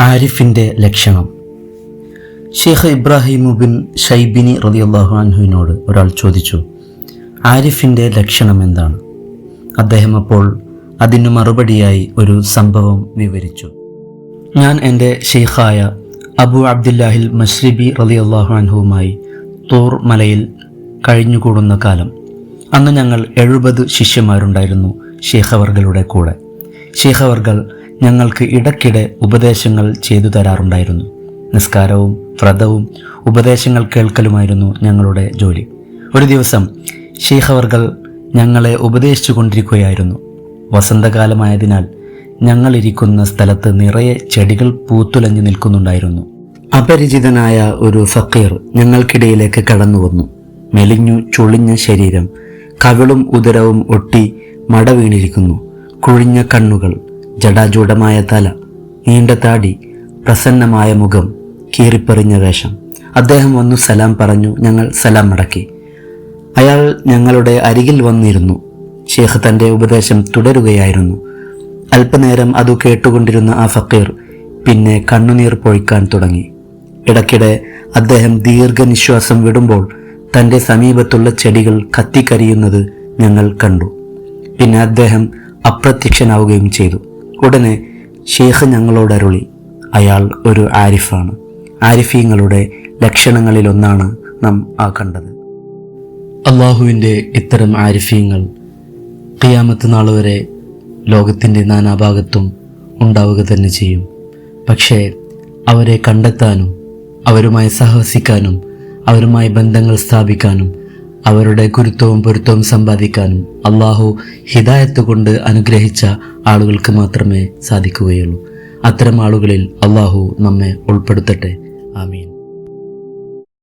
ആരിഫിന്റെ ലക്ഷണം. ഷെയ്ഖ് ഇബ്രാഹിമു ബിൻ ഷൈബിനി റളിയല്ലാഹു അൻഹുവിനോട് ഒരാൾ ചോദിച്ചു ആരിഫിന്റെ ലക്ഷണം എന്താണ്? അദ്ദേഹം അപ്പോൾ അതിന് മറുപടിയായി ഒരു സംഭവം വിവരിച്ചു. ഞാൻ എന്റെ ഷെയ്ഖായ അബു അബ്ദുല്ലാഹിൽ മഷ്രിബി റളിയല്ലാഹു അൻഹുവുമായി തോർ മലയിൽ കഴിഞ്ഞുകൂടുന്ന കാലം. അന്ന് ഞങ്ങൾ എഴുപത് ശിഷ്യന്മാരുണ്ടായിരുന്നു ഷേഖവർകളുടെ കൂടെ. ഷേഖവർകൾ ഞങ്ങൾക്ക് ഇടയ്ക്കിടെ ഉപദേശങ്ങൾ ചെയ്തു തരാറുണ്ടായിരുന്നു. നിസ്കാരവും വ്രതവും ഉപദേശങ്ങൾ കേൾക്കലുമായിരുന്നു ഞങ്ങളുടെ ജോലി. ഒരു ദിവസം ഷീഹവർഗൽ ഞങ്ങളെ ഉപദേശിച്ചു കൊണ്ടിരിക്കുകയായിരുന്നു. വസന്തകാലമായതിനാൽ ഞങ്ങളിരിക്കുന്ന സ്ഥലത്ത് നിറയെ ചെടികൾ പൂത്തുലഞ്ഞു നിൽക്കുന്നുണ്ടായിരുന്നു. അപരിചിതനായ ഒരു ഫക്കീർ ഞങ്ങൾക്കിടയിലേക്ക് കടന്നു വന്നു. മെലിഞ്ഞു ചുളിഞ്ഞ ശരീരം കവിളും ഉദരവും ഒട്ടി മട വീണിരിക്കുന്നു കുഴിഞ്ഞ കണ്ണുകൾ ജടാജൂടമായ തല നീണ്ട താടി പ്രസന്നമായ മുഖം കീറിപ്പറിഞ്ഞ വേഷം. അദ്ദേഹം വന്നു സലാം പറഞ്ഞു ഞങ്ങൾ സലാം മടക്കി അയാൾ ഞങ്ങളുടെ അരികിൽ വന്നിരുന്നു. ഷേഖ് തന്റെ ഉപദേശം തുടരുകയായിരുന്നു. അല്പനേരം അതു കേട്ടുകൊണ്ടിരുന്ന ആ ഫക്കീർ പിന്നെ കണ്ണുനീർ പൊഴിക്കാൻ തുടങ്ങി. ഇടയ്ക്കിടെ അദ്ദേഹം ദീർഘനിശ്വാസം വിടുമ്പോൾ തന്റെ സമീപത്തുള്ള ചെടികൾ കത്തിക്കരിയുന്നത് ഞങ്ങൾ കണ്ടു. പിന്നെ അദ്ദേഹം അപ്രത്യക്ഷനാവുകയും ചെയ്തു. ഉടനെ ഷെയ്ഖ് ഞങ്ങളോട് അരുളി. അയാൾ ഒരു ആരിഫാണ്. ആരിഫീങ്ങളുടെ ലക്ഷണങ്ങളിലൊന്നാണ് നാം ആ കണ്ടത്. അള്ളാഹുവിന്റെ ഇത്തരം ആരിഫീങ്ങൾ ഖിയാമത്ത് നാൾ വരെ ലോകത്തിന്റെ നാനാഭാഗത്തും ഉണ്ടാവുക തന്നെ ചെയ്യും. പക്ഷേ അവരെ കണ്ടെത്താനും അവരുമായി സഹവസിക്കാനും അവരുമായി ബന്ധങ്ങൾ സ്ഥാപിക്കാനും അവരുടെ ഗുരുത്വവും പൊരുത്തവും സമ്പാദിക്കാനും അള്ളാഹു ഹിദായത്ത് കൊണ്ട് അനുഗ്രഹിച്ച ആളുകൾക്ക് മാത്രമേ സാധിക്കുകയുള്ളൂ. അത്തരം ആളുകളിൽ അള്ളാഹു നമ്മെ ഉൾപ്പെടുത്തട്ടെ. ആമീൻ.